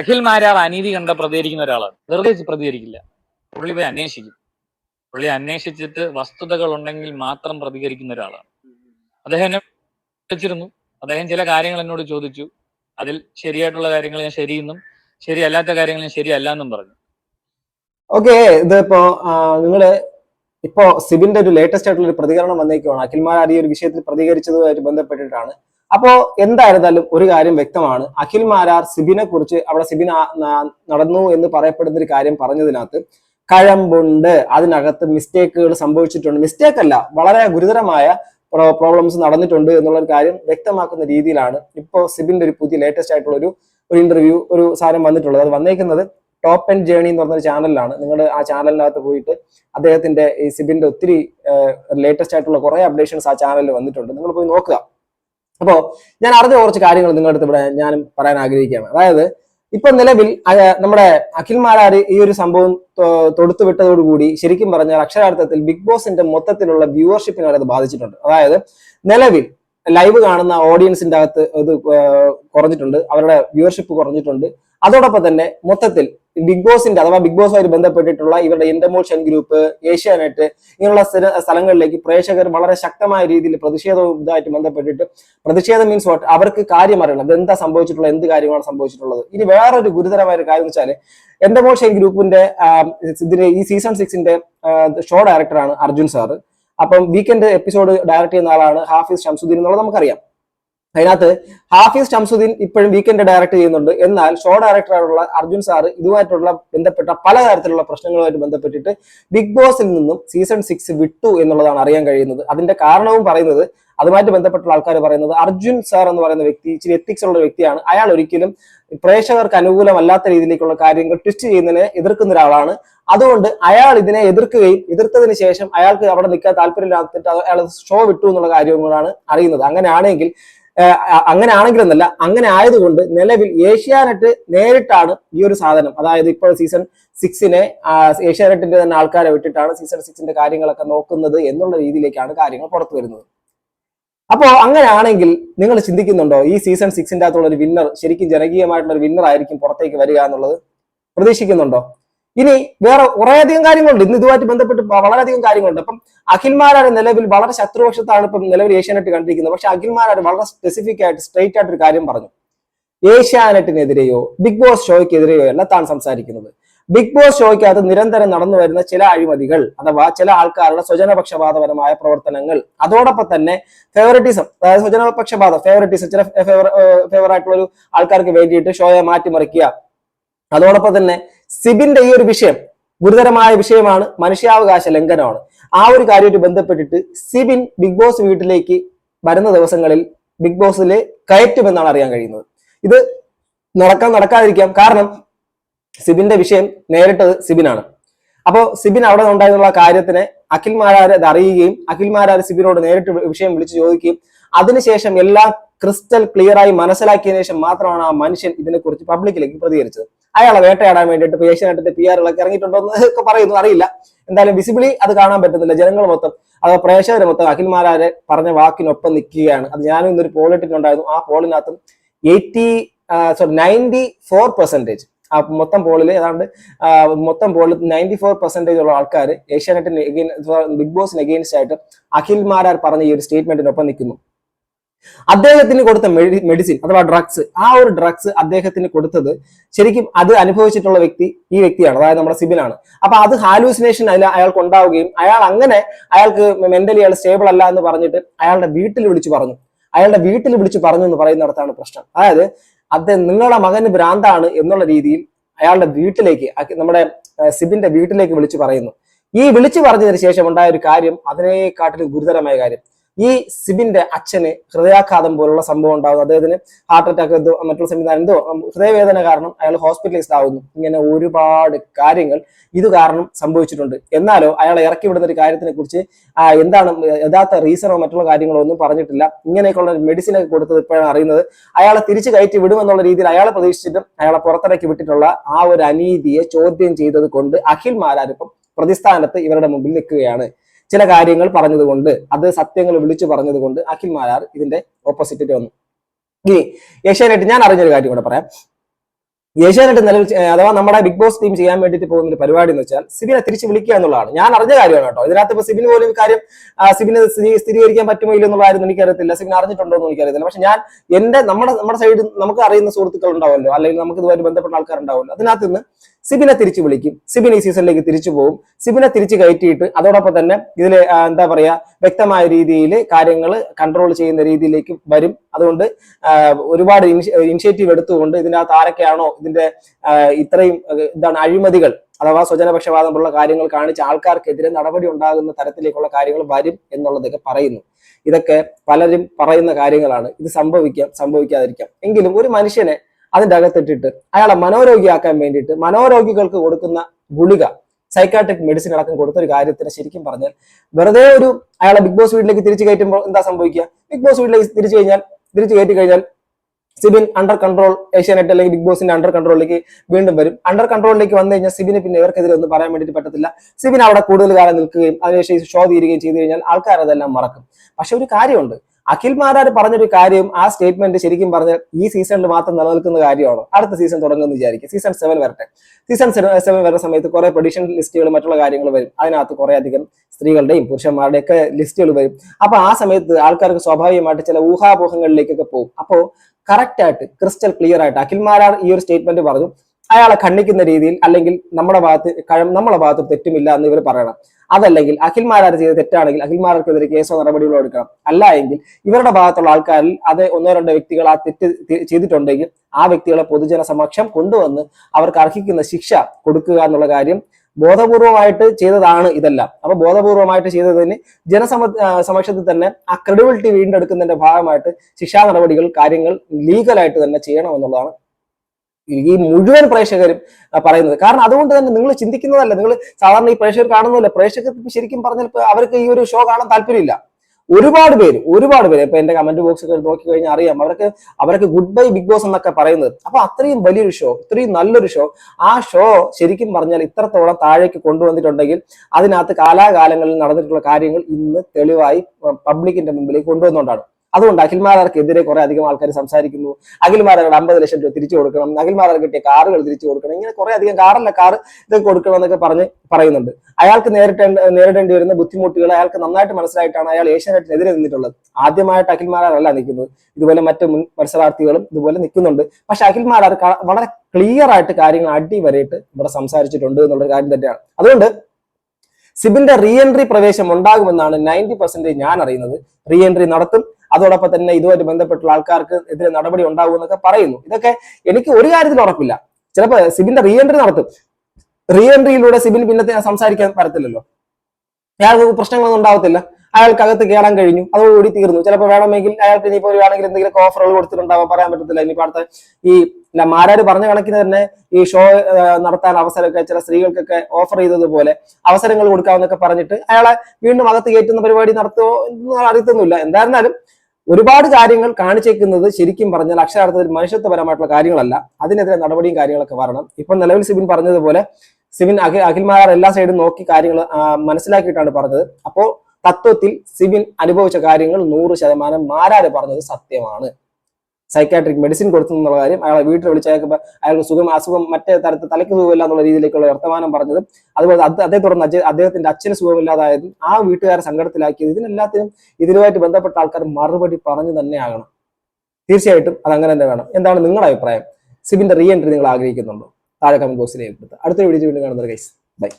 അഖിൽ മാരാർ അനീതി കണ്ട പ്രതികരിക്കുന്ന ഒരാളാണ്. വെറുതെ പ്രതികരിക്കില്ല. പുള്ളി പോയി അന്വേഷിക്കും. പുള്ളി അന്വേഷിച്ചിട്ട് വസ്തുതകൾ ഉണ്ടെങ്കിൽ മാത്രം പ്രതികരിക്കുന്ന ഒരാളാണ്. അദ്ദേഹം എന്നെ വിളിച്ചിരുന്നു. അദ്ദേഹം ചില കാര്യങ്ങൾ എന്നോട് ചോദിച്ചു. അതിൽ ശരിയായിട്ടുള്ള കാര്യങ്ങൾ ഞാൻ ശരിയെന്നും ശരിയല്ലാത്ത കാര്യങ്ങൾ ഞാൻ ശരിയല്ല എന്നും പറഞ്ഞു. ഓക്കെ ഇതിപ്പോ നിങ്ങൾ ഇപ്പോ സിബിന്റെ ഒരു ലേറ്റസ്റ്റ് ആയിട്ടുള്ള ഒരു പ്രതികരണം വന്നേക്കുവാണ്. അഖിൽമാർ ഈ ഒരു വിഷയത്തിൽ പ്രതികരിച്ചതുമായിട്ട് ബന്ധപ്പെട്ടിട്ടാണ്. അപ്പോ എന്തായിരുന്നാലും ഒരു കാര്യം വ്യക്തമാണ്. അഖിൽ മാരാർ സിബിനെ കുറിച്ച് അവിടെ സിബിൻ നടന്നു എന്ന് പറയപ്പെടുന്ന ഒരു കാര്യം പറഞ്ഞതിനകത്ത് കഴമ്പുണ്ട്. അതിനകത്ത് മിസ്റ്റേക്കുകൾ സംഭവിച്ചിട്ടുണ്ട്. മിസ്റ്റേക്ക് അല്ല വളരെ ഗുരുതരമായ പ്രോബ്ലംസ് നടന്നിട്ടുണ്ട് എന്നുള്ള ഒരു കാര്യം വ്യക്തമാക്കുന്ന രീതിയിലാണ് ഇപ്പോൾ സിബിന്റെ ഒരു പുതിയ ലേറ്റസ്റ്റ് ആയിട്ടുള്ള ഒരു ഒരു ഇന്റർവ്യൂ ഒരു സാധനം വന്നിട്ടുള്ളത്. അത് വന്നേക്കുന്നത് ടോപ്പ് ആൻഡ് ജേണി എന്ന് പറഞ്ഞൊരു ചാനലിലാണ് നിങ്ങൾ ആ ചാനലിനകത്ത് പോയിട്ട് അദ്ദേഹത്തിന്റെ ഈ സിബിന്റെ ഒത്തിരി ലേറ്റസ്റ്റ് ആയിട്ടുള്ള കുറെ അപ്ഡേഷൻസ് ആ ചാനലിൽ വന്നിട്ടുണ്ട്. നിങ്ങൾ പോയി നോക്കുക. അപ്പോ ഞാൻ അറിഞ്ഞ കുറച്ച് കാര്യങ്ങൾ നിങ്ങളുടെ അടുത്ത് ഇവിടെ ഞാനും പറയാൻ ആഗ്രഹിക്കുകയാണ്. അതായത് ഇപ്പൊ നിലവിൽ നമ്മുടെ അഖിൽ മാരാർ ഈ ഒരു സംഭവം തൊടുത്തു വിട്ടതോടുകൂടി ശരിക്കും പറഞ്ഞാൽ അക്ഷരാർത്ഥത്തിൽ ബിഗ് ബോസിന്റെ മൊത്തത്തിലുള്ള വ്യൂവർഷിപ്പിനെ അത് ബാധിച്ചിട്ടുണ്ട്. അതായത് നിലവിൽ ലൈവ് കാണുന്ന ഓഡിയൻസിന്റെ അകത്ത് ഇത് കുറഞ്ഞിട്ടുണ്ട്. അവരുടെ വ്യൂവർഷിപ്പ് കുറഞ്ഞിട്ടുണ്ട്. അതോടൊപ്പം തന്നെ മൊത്തത്തിൽ ബിഗ് ബോസിന്റെ അഥവാ ബിഗ് ബോസുമായി ബന്ധപ്പെട്ടിട്ടുള്ള ഇവരുടെ ഇന്റർമോഷൻ ഗ്രൂപ്പ് ഏഷ്യാനെറ്റ് ഇങ്ങനെയുള്ള സ്ഥല- സ്ഥലങ്ങളിലേക്ക് പ്രേക്ഷകർ വളരെ ശക്തമായ രീതിയിൽ പ്രതിഷേധവും ഇതായിട്ട് ബന്ധപ്പെട്ടിട്ട് പ്രതിഷേധം മീൻസ് വാട്ട് അവർക്ക് കാര്യം അറിയണം. അത് എന്താ സംഭവിച്ചിട്ടുള്ളത് എന്ത് കാര്യമാണ് സംഭവിച്ചിട്ടുള്ളത്? ഇനി വേറൊരു ഗുരുതരമായ ഒരു കാര്യം എന്ന് വെച്ചാൽ എന്റർമോഷൻ ഗ്രൂപ്പിന്റെ ഇതിന്റെ ഈ സീസൺ സിക്സിന്റെ ഷോ ഡയറക്ടറാണ് അർജുൻ സാറ് അപ്പം വീക്കെൻഡ് എപ്പിസോഡ് ഡയറക്ട് ചെയ്യുന്ന ആളാണ് ഹാഫിസ് ഷംസുദ്ദീൻ എന്നുള്ളത് നമുക്കറിയാം. അതിനകത്ത് ഹാഫിസ് ഷംസുദ്ദീൻ ഇപ്പോഴും വീക്കെൻഡ് ഡയറക്ട് ചെയ്യുന്നുണ്ട്. എന്നാൽ ഷോ ഡയറക്ടറായിട്ടുള്ള അർജുൻ സാർ ഇതുമായിട്ടുള്ള ബന്ധപ്പെട്ട പല തരത്തിലുള്ള പ്രശ്നങ്ങളുമായിട്ട് ബന്ധപ്പെട്ടിട്ട് ബിഗ് ബോസിൽ നിന്നും സീസൺ സിക്സ് വിട്ടു എന്നുള്ളതാണ് അറിയാൻ കഴിയുന്നത്. അതിന്റെ കാരണവും പറയുന്നത് അതുമായിട്ട് ബന്ധപ്പെട്ടുള്ള ആൾക്കാർ പറയുന്നത് അർജുൻ സാർ എന്ന് പറയുന്ന വ്യക്തി ഇച്ചിരി എത്തിക്സ് ഉള്ള വ്യക്തിയാണ്. അയാൾ ഒരിക്കലും പ്രേക്ഷകർക്ക് അനുകൂലമല്ലാത്ത രീതിയിലേക്കുള്ള കാര്യങ്ങൾ ട്വിസ്റ്റ് ചെയ്യുന്നതിനെ എതിർക്കുന്ന ഒരാളാണ്. അതുകൊണ്ട് അയാൾ ഇതിനെ എതിർക്കുകയും എതിർത്തതിന് ശേഷം അയാൾക്ക് അവിടെ നിൽക്കാൻ താല്പര്യമില്ലാത്തിട്ട് അയാൾ ഷോ വിട്ടു എന്നുള്ള കാര്യങ്ങളാണ് അറിയുന്നത്. അങ്ങനെയാണെങ്കിൽ അങ്ങനെ ആണെങ്കിലെന്നല്ല അങ്ങനെ ആയതുകൊണ്ട് നിലവിൽ ഏഷ്യാനെറ്റ് നേരിട്ടാണ് ഈ ഒരു സാധനം. അതായത് ഇപ്പോൾ സീസൺ സിക്സിനെ ഏഷ്യാനെറ്റിന്റെ തന്നെ ആൾക്കാരെ വിട്ടിട്ടാണ് സീസൺ സിക്സിന്റെ കാര്യങ്ങളൊക്കെ നോക്കുന്നത് എന്നുള്ള രീതിയിലേക്കാണ് കാര്യങ്ങൾ പുറത്തു വരുന്നത്. അപ്പോ അങ്ങനെയാണെങ്കിൽ നിങ്ങൾ ചിന്തിക്കുന്നുണ്ടോ ഈ സീസൺ സിക്സിന്റെ അകത്തുള്ള ഒരു വിന്നർ ശരിക്കും ജനകീയമായിട്ടുള്ള ഒരു വിന്നർ ആയിരിക്കും പുറത്തേക്ക് വരിക എന്നുള്ളത് പ്രതീക്ഷിക്കുന്നുണ്ടോ? ഇനി വേറെ അധികം കാര്യങ്ങളുണ്ട്. ഇന്ന് ഇതുമായിട്ട് ബന്ധപ്പെട്ട് വളരെയധികം കാര്യങ്ങളുണ്ട്. അപ്പം അഖിൽമാരാണ് നിലവിൽ വളരെ ശത്രുപക്ഷത്താണ് ഇപ്പം നിലവിൽ ഏഷ്യാനെറ്റ് കണ്ടിരിക്കുന്നത്. പക്ഷെ അഖിൽമാരാണ് വളരെ സ്പെസിഫിക് ആയിട്ട് സ്ട്രേറ്റ് ആയിട്ട് ഒരു കാര്യം പറഞ്ഞു. ഏഷ്യാനെറ്റിനെതിരെയോ ബിഗ് ബോസ് ഷോയ്ക്കെതിരെയോ അല്ല താൻ സംസാരിക്കുന്നത്. ബിഗ് ബോസ് ഷോയ്ക്കകത്ത് നിരന്തരം നടന്നു വരുന്ന ചില അഴിമതികൾ അഥവാ ചില ആൾക്കാരുടെ സ്വജനപക്ഷപാതപരമായ പ്രവർത്തനങ്ങൾ അതോടൊപ്പം തന്നെ ഫേവറിറ്റിസം അതായത് സ്വജനപക്ഷപാത ഫേവറിറ്റിസം ചില ഫേവർ ഫേവറായിട്ടുള്ള ഒരു ആൾക്കാർക്ക് വേണ്ടിയിട്ട് ഷോയെ മാറ്റിമറിക്കുക. അതോടൊപ്പം തന്നെ സിബിന്റെ ഈ ഒരു വിഷയം ഗുരുതരമായ വിഷയമാണ്. മനുഷ്യാവകാശ ലംഘനമാണ്. ആ ഒരു കാര്യമായിട്ട് ബന്ധപ്പെട്ടിട്ട് സിബിൻ ബിഗ് ബോസ് വീട്ടിലേക്ക് വരുന്ന ദിവസങ്ങളിൽ ബിഗ് ബോസിലെ കയറ്റുമെന്നാണ് അറിയാൻ കഴിയുന്നത്. ഇത് നടക്കാൻ നടക്കാതിരിക്കാം. കാരണം സിബിന്റെ വിഷയം നേരിട്ടത് സിബിനാണ്. അപ്പോ സിബിൻ അവിടെ ഉണ്ടായിരുന്നുള്ള കാര്യത്തിന് അഖിൽ മാരാർ അത് അറിയുകയും അഖിൽ മാരാർ സിബിനോട് നേരിട്ട് വിഷയം വിളിച്ചു ചോദിക്കുകയും അതിനുശേഷം എല്ലാം ക്രിസ്റ്റൽ ക്ലിയർ ആയി മനസ്സിലാക്കിയതിനു ശേഷം മാത്രമാണ് ആ മനുഷ്യൻ ഇതിനെക്കുറിച്ച് പബ്ലിക്കിലേക്ക് പ്രതികരിച്ചത്. അയാളെ വേട്ടയാടാൻ വേണ്ടിയിട്ട് ഇപ്പൊ ഏഷ്യാനെറ്റിന്റെ പി ആറുകളൊക്കെ ഇറങ്ങിയിട്ടുണ്ടോ എന്ന് ഒക്കെ പറയുന്നു അറിയില്ല. എന്തായാലും വിസിബിളി അത് കാണാൻ പറ്റുന്നില്ല. ജനങ്ങൾ മൊത്തം അത് പ്രേക്ഷകർ മൊത്തം അഖിൽമാരാരെ പറഞ്ഞ വാക്കിനൊപ്പം നിൽക്കുകയാണ്. അത് ഞാനും ഇന്നൊരു പോൾ ഇട്ടിട്ടുണ്ടായിരുന്നു. ആ പോളിനകത്തും eighty sorry ninety four percentage ആ മൊത്തം പോളിൽ ഏതാണ്ട് മൊത്തം പോളിൽ നയന്റി ഫോർ പെർസെന്റേജ് ഉള്ള ആൾക്കാർ ഏഷ്യാനെറ്റിന് ബിഗ് ബോസിന് അഗെയിൻസ്റ്റ് ആയിട്ട് അഖിൽ മാരാർ പറഞ്ഞ ഈ ഒരു സ്റ്റേറ്റ്മെന്റിനൊപ്പം നിൽക്കുന്നു. അദ്ദേഹത്തിന് കൊടുത്ത മെഡിസിൻ അഥവാ ഡ്രഗ്സ് ആ ഒരു ഡ്രഗ്സ് അദ്ദേഹത്തിന് കൊടുത്തത് ശരിക്കും അത് അനുഭവിച്ചിട്ടുള്ള വ്യക്തി ഈ വ്യക്തിയാണ് അതായത് നമ്മുടെ സിബിനാണ്. അപ്പൊ അത് ഹാലൂസിനേഷൻ അതിൽ അയാൾക്ക് ഉണ്ടാവുകയും അയാൾ അങ്ങനെ അയാൾക്ക് മെന്റലി അയാൾ സ്റ്റേബിൾ അല്ല എന്ന് പറഞ്ഞിട്ട് അയാളുടെ വീട്ടിൽ വിളിച്ചു പറഞ്ഞു. അയാളുടെ വീട്ടിൽ വിളിച്ചു പറഞ്ഞു എന്ന് പറയുന്നിടത്താണ് പ്രശ്നം. അതായത് അദ്ദേഹം നിങ്ങളുടെ മകന് ഭ്രാന്താണ് എന്നുള്ള രീതിയിൽ അയാളുടെ വീട്ടിലേക്ക് നമ്മുടെ സിബിന്റെ വീട്ടിലേക്ക് വിളിച്ചു പറയുന്നു. ഈ വിളിച്ചു പറഞ്ഞതിന് ശേഷം ഉണ്ടായ ഒരു കാര്യം അതിനെക്കാട്ടിലും ഗുരുതരമായ കാര്യം. ഈ സിബിന്റെ അച്ഛന് ഹൃദയാഘാതം പോലുള്ള സംഭവം ഉണ്ടാകുന്നു അദ്ദേഹത്തിന് ഹാർട്ട് അറ്റാക്ക് എന്തോ മറ്റുള്ള സംവിധാനം എന്തോ ഹൃദയവേദന കാരണം അയാൾ ഹോസ്പിറ്റലൈസ്ഡ് ആവുന്നു. ഇങ്ങനെ ഒരുപാട് കാര്യങ്ങൾ ഇത് കാരണം സംഭവിച്ചിട്ടുണ്ട്. എന്നാലോ അയാൾ ഇറക്കി വിടുന്ന ഒരു കാര്യത്തിനെ കുറിച്ച് എന്താണ് യഥാർത്ഥ റീസണോ മറ്റുള്ള കാര്യങ്ങളോ ഒന്നും പറഞ്ഞിട്ടില്ല. ഇങ്ങനെയൊക്കെയുള്ള മെഡിസിൻ ഒക്കെ കൊടുത്തത് ഇപ്പോഴാണ് അറിയുന്നത്. അയാളെ തിരിച്ചു കയറ്റി വിടുമെന്നുള്ള രീതിയിൽ അയാളെ പ്രതീക്ഷിച്ചിട്ടും അയാളെ പുറത്തിറക്കി വിട്ടിട്ടുള്ള ആ ഒരു അനീതിയെ ചോദ്യം ചെയ്തത് കൊണ്ട് അഖിൽ മാരാരിപ്പം പ്രതിസ്ഥാനത്ത് ഇവരുടെ മുമ്പിൽ നിൽക്കുകയാണ്. ചില കാര്യങ്ങൾ പറഞ്ഞതുകൊണ്ട് അത് സത്യങ്ങൾ വിളിച്ചു പറഞ്ഞതുകൊണ്ട് അഖിൽ മാരാർ ഇതിന്റെ ഓപ്പോസിറ്റ് വന്നു. ഇനി ഏഷ്യാനെറ്റ് ഞാൻ അറിഞ്ഞൊരു കാര്യം കൂടെ പറയാം. ഏഷ്യാനെറ്റ് നിലവിൽ അഥവാ നമ്മുടെ ബിഗ് ബോസ് ടീം ചെയ്യാൻ വേണ്ടിയിട്ട് പോകുന്ന ഒരു പരിപാടി എന്ന് വെച്ചാൽ സിബിനെ തിരിച്ച് വിളിക്കുക എന്നുള്ളതാണ്. ഞാൻ അറിഞ്ഞ കാര്യമാണ് കേട്ടോ. ഇതിനകത്ത് ഇപ്പൊ സിബിന് പോലും കാര്യം സിബിന് സ്ഥിരീകരിക്കാൻ പറ്റുമോ ഇല്ലെന്നുള്ള എന്നുള്ള കാര്യം എനിക്കറിയത്തില്ല. സിബിൻ അറിഞ്ഞിട്ടുണ്ടോ എന്ന് എനിക്കറിയത്തില്ല. പക്ഷെ ഞാൻ എന്റെ നമ്മുടെ നമ്മുടെ സൈഡിൽ നമുക്ക് അറിയുന്ന സുഹൃത്തുക്കൾ ഉണ്ടാവുമല്ലോ. അല്ലെങ്കിൽ നമുക്ക് ഇതുമായിട്ട് ബന്ധപ്പെട്ട ആൾക്കാർ ഉണ്ടാവുമല്ലോ. അതിനകത്ത് നിന്ന് സിബിനെ തിരിച്ചു വിളിക്കും. സിബിൻ ഈ സീസണിലേക്ക് തിരിച്ചു പോകും. സിബിനെ തിരിച്ചു കയറ്റിയിട്ട് അതോടൊപ്പം തന്നെ ഇതിൽ എന്താ പറയാ വ്യക്തമായ രീതിയിൽ കാര്യങ്ങൾ കൺട്രോൾ ചെയ്യുന്ന രീതിയിലേക്ക് വരും. അതുകൊണ്ട് ഒരുപാട് ഇനിഷ്യേറ്റീവ് എടുത്തുകൊണ്ട് ഇതിനകത്ത് ആരൊക്കെയാണോ ഇതിന്റെ ഇത്രയും എന്താണ് അഴിമതികൾ അഥവാ സ്വജനപക്ഷപാതം പോലുള്ള കാര്യങ്ങൾ കാണിച്ച് ആൾക്കാർക്കെതിരെ നടപടി ഉണ്ടാകുന്ന തരത്തിലേക്കുള്ള കാര്യങ്ങൾ വരും എന്നുള്ളതൊക്കെ പറയുന്നു. ഇതൊക്കെ പലരും പറയുന്ന കാര്യങ്ങളാണ്. ഇത് സംഭവിക്കാം സംഭവിക്കാതിരിക്കാം. എങ്കിലും ഒരു മനുഷ്യനെ അതിന്റെ അകത്തിട്ടിട്ട് അയാളെ മനോരോഗിയാക്കാൻ വേണ്ടിയിട്ട് മനോരോഗികൾക്ക് കൊടുക്കുന്ന ഗുളിക സൈക്കാട്രിക് മെഡിസിൻ അടക്കം കൊടുത്ത ഒരു കാര്യത്തിന് ശരിക്കും പറഞ്ഞാൽ വെറുതെ ഒരു അയാളെ ബിഗ് ബോസ് വീട്ടിലേക്ക് തിരിച്ചു കയറ്റുമ്പോൾ എന്താ സംഭവിക്കുക? ബിഗ് ബോസ് വീട്ടിലേക്ക് തിരിച്ചു കഴിഞ്ഞാൽ തിരിച്ചു കയറ്റി കഴിഞ്ഞാൽ സിബിൻ അണ്ടർ കൺട്രോൾ ഏഷ്യാനെറ്റ് അല്ലെങ്കിൽ ബിഗ് ബോസിന്റെ അണ്ടർ കൺട്രോളിലേക്ക് വീണ്ടും വരും. അണ്ടർ കൺട്രോളിലേക്ക് വന്നു കഴിഞ്ഞാൽ സിബിന് പിന്നെ ഇവർക്കെതിരെ ഒന്നും പറയാൻ വേണ്ടിയിട്ട് പറ്റത്തില്ല. സിബിൻ അവിടെ കൂടുതൽ കാലം നിൽക്കുകയും അതിനുശേഷം ഷോ തീരുകയും ചെയ്തു കഴിഞ്ഞാൽ ആൾക്കാർ അതെല്ലാം മറക്കും. പക്ഷെ ഒരു കാര്യമുണ്ട്. അഖിൽ മാരാർ പറഞ്ഞൊരു കാര്യം ആ സ്റ്റേറ്റ്മെന്റ് ശരിക്കും പറഞ്ഞാൽ ഈ സീസണിൽ മാത്രം നിലനിൽക്കുന്ന കാര്യമാണ്? അടുത്ത സീസൺ തുടങ്ങുമെന്ന് വിചാരിക്കും. സീസൺ സെവൻ വരട്ടെ. സീസൺ സെവൻ വരുന്ന സമയത്ത് കുറെ പ്രൊഡിഷൻ ലിസ്റ്റുകൾ മറ്റുള്ള കാര്യങ്ങൾ വരും. അതിനകത്ത് കുറെ അധികം സ്ത്രീകളുടെയും പുരുഷന്മാരുടെയും ഒക്കെ ലിസ്റ്റുകൾ വരും. അപ്പൊ ആ സമയത്ത് ആൾക്കാർക്ക് സ്വാഭാവികമായിട്ട് ചില ഊഹാപോഹങ്ങളിലേക്കൊക്കെ പോകും. അപ്പോ കറക്റ്റ് ആയിട്ട് ക്രിസ്റ്റൽ ക്ലിയർ ആയിട്ട് അഖിൽ മാരാർ ഈ ഒരു സ്റ്റേറ്റ്മെന്റ് പറഞ്ഞു. അയാളെ ഖണ്ഡിക്കുന്ന രീതിയിൽ അല്ലെങ്കിൽ നമ്മുടെ ഭാഗത്ത് നമ്മളെ ഭാഗത്ത് തെറ്റുമില്ല എന്ന് ഇവർ പറയണം. അതല്ലെങ്കിൽ അഖിൽമാരാർ ചെയ്ത തെറ്റാണെങ്കിൽ അഖിൽ മാരാർക്കെതിരെ കേസോ നടപടികളോ എടുക്കണം. അല്ല എങ്കിൽ ഇവരുടെ ഭാഗത്തുള്ള ആൾക്കാരിൽ അത് ഒന്നോ രണ്ടോ വ്യക്തികൾ ആ തെറ്റ് ചെയ്തിട്ടുണ്ടെങ്കിൽ ആ വ്യക്തികളെ പൊതുജന സമക്ഷം കൊണ്ടുവന്ന് അവർക്ക് അർഹിക്കുന്ന ശിക്ഷ കൊടുക്കുക എന്നുള്ള കാര്യം ബോധപൂർവമായിട്ട് ചെയ്തതാണ് ഇതെല്ലാം. അപ്പൊ ബോധപൂർവമായിട്ട് ചെയ്തതിന് ജനസമ സമക്ഷത്തിൽ തന്നെ ആ ക്രെഡിബിലിറ്റി വീണ്ടെടുക്കുന്നതിന്റെ ഭാഗമായിട്ട് ശിക്ഷാ നടപടികൾ കാര്യങ്ങൾ ലീഗലായിട്ട് തന്നെ ചെയ്യണം എന്നുള്ളതാണ് ഈ മുഴുവൻ പ്രേക്ഷകരും പറയുന്നത്. കാരണം അതുകൊണ്ട് തന്നെ നിങ്ങൾ ചിന്തിക്കുന്നതല്ല. നിങ്ങൾ സാധാരണ ഈ പ്രേക്ഷകർ കാണുന്നതല്ല. പ്രേക്ഷകർക്ക് ശരിക്കും പറഞ്ഞാൽ അവർക്ക് ഈ ഒരു ഷോ കാണാൻ താല്പര്യമില്ല. ഒരുപാട് പേര് ഒരുപാട് പേര് ഇപ്പൊ എന്റെ കമന്റ് ബോക്സ് ഒക്കെ നോക്കി കഴിഞ്ഞാൽ അറിയാം. അവർക്ക് അവർക്ക് ഗുഡ് ബൈ ബിഗ് ബോസ് എന്നൊക്കെ പറയുന്നത്. അപ്പൊ അത്രയും വലിയൊരു ഷോ ഇത്രയും നല്ലൊരു ഷോ ആ ഷോ ശരിക്കും പറഞ്ഞാൽ ഇത്രത്തോളം താഴേക്ക് കൊണ്ടുവന്നിട്ടുണ്ടെങ്കിൽ അതിനകത്ത് കാലാകാലങ്ങളിൽ നടന്നിട്ടുള്ള കാര്യങ്ങൾ ഇന്ന് തെളിവായി പബ്ലിക്കിന്റെ മുമ്പിലേക്ക് കൊണ്ടുവന്നുകൊണ്ടാണ്. അതുകൊണ്ട് അഖിൽമാരാർക്കെതിരെ കുറെ അധികം ആൾക്കാർ സംസാരിക്കുന്നു. അഖിൽമാരാരുടെ അമ്പത് ലക്ഷം രൂപ തിരിച്ചു കൊടുക്കണം. അഖിൽമാരാർ കിട്ടിയ കാറുകൾ തിരിച്ചു കൊടുക്കണം. ഇങ്ങനെ കുറെ അധികം കാറല്ല കാർ ഇത് കൊടുക്കണം എന്നൊക്കെ പറഞ്ഞ് പറയുന്നുണ്ട്. അയാൾക്ക് നേരിട്ട് നേരിടേണ്ടി വരുന്ന ബുദ്ധിമുട്ടുകൾ അയാൾക്ക് നന്നായിട്ട് മനസ്സിലായിട്ടാണ് അയാൾ ഏഷ്യാനെറ്റിനെതിരെ നിന്നിട്ടുള്ളത്. ആദ്യമായിട്ട് അഖിൽമാരല്ല നിൽക്കുന്നത്. ഇതുപോലെ മറ്റ് മുൻ മത്സരാർത്ഥികളും ഇതുപോലെ നിൽക്കുന്നുണ്ട്. പക്ഷെ അഖിൽമാരാർ വളരെ ക്ലിയർ ആയിട്ട് കാര്യങ്ങൾ അടിവരയിട്ട് ഇവിടെ സംസാരിച്ചിട്ടുണ്ട് എന്നുള്ളൊരു കാര്യം തന്നെയാണ്. അതുകൊണ്ട് സിബിന്റെ റീ എൻട്രി പ്രവേശം ഉണ്ടാകുമെന്നാണ് നയന്റി പെർസെന്റേജ് ഞാൻ അറിയുന്നത്. റീ എൻട്രി നടത്തും. അതോടൊപ്പം തന്നെ ഇതുമായിട്ട് ബന്ധപ്പെട്ടുള്ള ആൾക്കാർക്ക് എതിരെ നടപടി ഉണ്ടാകും എന്നൊക്കെ പറയുന്നു. ഇതൊക്കെ എനിക്ക് ഒരു കാര്യത്തിൽ ഉറപ്പില്ല. ചിലപ്പോ സിബിന്റെ റീ എൻട്രി നടത്തും റീ എൻട്രിയിലൂടെ സിബിൻ പിന്നെ സംസാരിക്കാൻ പറ്റത്തില്ലല്ലോ. അയാൾക്ക് പ്രശ്നങ്ങളൊന്നും ഉണ്ടാവത്തില്ല. അയാൾക്ക് അകത്ത് കയറാൻ കഴിഞ്ഞു. അതോടുകൂടി തീർന്നു. ചിലപ്പോൾ വേണമെങ്കിൽ അയാൾക്ക് ഇനിയിപ്പോൾ വേണമെങ്കിൽ എന്തെങ്കിലും ഓഫറുകൾ കൊടുത്തിട്ടുണ്ടാവാൻ പറയാൻ പറ്റത്തില്ല. ഇനിയിപ്പോൾ അടുത്ത ഈ ഇല്ല മാരാര് പറഞ്ഞ കണക്കിന് തന്നെ ഈ ഷോ നടത്താൻ അവസരമൊക്കെ ചില സ്ത്രീകൾക്കൊക്കെ ഓഫർ ചെയ്തതുപോലെ അവസരങ്ങൾ കൊടുക്കാമെന്നൊക്കെ പറഞ്ഞിട്ട് അയാളെ വീണ്ടും അകത്ത് കയറ്റുന്ന പരിപാടി നടത്തുമോ അറിയത്തൊന്നുമില്ല. എന്തായിരുന്നാലും ഒരുപാട് കാര്യങ്ങൾ കാണിച്ചേക്കുന്നത് ശരിക്കും പറഞ്ഞാൽ അക്ഷരാർത്ഥത്തിൽ മനുഷ്യത്വപരമായിട്ടുള്ള കാര്യങ്ങളല്ല. അതിനെതിരെ നടപടിയും കാര്യങ്ങളൊക്കെ വരണം. ഇപ്പൊ നിലവിൽ സിബിൻ പറഞ്ഞതുപോലെ സിബിൻ അഖിൽ അഖിൽമാരാർ എല്ലാ സൈഡും നോക്കി കാര്യങ്ങൾ മനസ്സിലാക്കിയിട്ടാണ് പറഞ്ഞത്. അപ്പോൾ തത്വത്തിൽ സിബിൻ അനുഭവിച്ച കാര്യങ്ങൾ നൂറ് ശതമാനം മാരാര് പറഞ്ഞത് സത്യമാണ്. സൈക്കാട്രിക് മെഡിസിൻ കൊടുത്തു എന്നുള്ള കാര്യം അയാളെ വീട്ടിൽ വിളിച്ച് അയാൾക്ക് സുഖം അസുഖം മറ്റേ തരത്തിൽ തലയ്ക്ക് സുഖമില്ല എന്നുള്ള രീതിയിലേക്കുള്ള വർത്തമാനം പറഞ്ഞതും അതുപോലെ അത് തുടർന്ന് അദ്ദേഹത്തിന്റെ അച്ഛന് സുഖമില്ലാതായതും ആ വീട്ടുകാരെ സങ്കടത്തിലാക്കിയത് ഇതിനെല്ലാത്തിനും ഇതിനുമായിട്ട് ബന്ധപ്പെട്ട ആൾക്കാർ മറുപടി പറഞ്ഞു തന്നെ ആകണം. തീർച്ചയായിട്ടും അത് അങ്ങനെ തന്നെ വേണം. എന്താണ് നിങ്ങളുടെ അഭിപ്രായം? സിബിന്റെ റീ എൻട്രി നിങ്ങൾ ആഗ്രഹിക്കുന്നുണ്ടോ? താഴെ കമന്റ് ബോക്സിൽ ഏർപ്പെടുത്തുക അടുത്ത വീഡിയോ വീണ്ടും കാണുന്നത് ഗൈസ് ബൈ